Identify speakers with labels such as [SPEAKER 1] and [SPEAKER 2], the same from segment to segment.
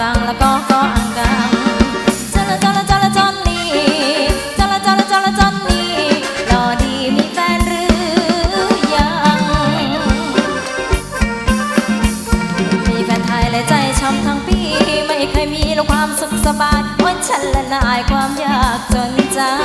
[SPEAKER 1] กังแล้วก็ก็อังกังจละจละจละจนนี่จละจละจละจนนี่รอดีมีแฟนหรือยัง มีแฟนไทยและใจช้ำทั้งปี ไม่เคยมีลความสุขสบายว่นฉันละนายความยากจนจัง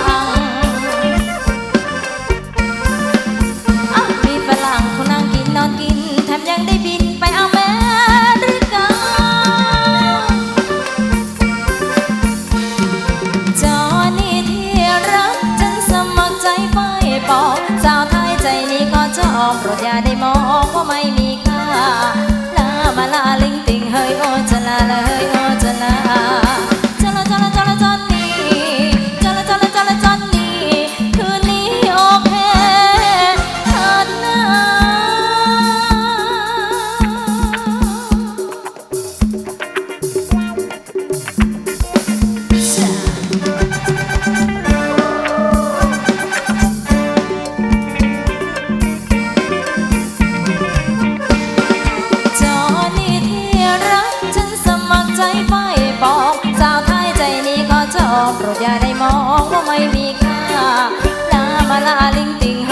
[SPEAKER 1] สาวไทยใจนี้ก็ชอบโปรดอย่าได้มองว่าไม่มีค่าลามาลาลิงติงเฮยโอจะลาเลย โปรดอย่าได้มองว่าไม่มีค่าน้ำมาลาลิงติง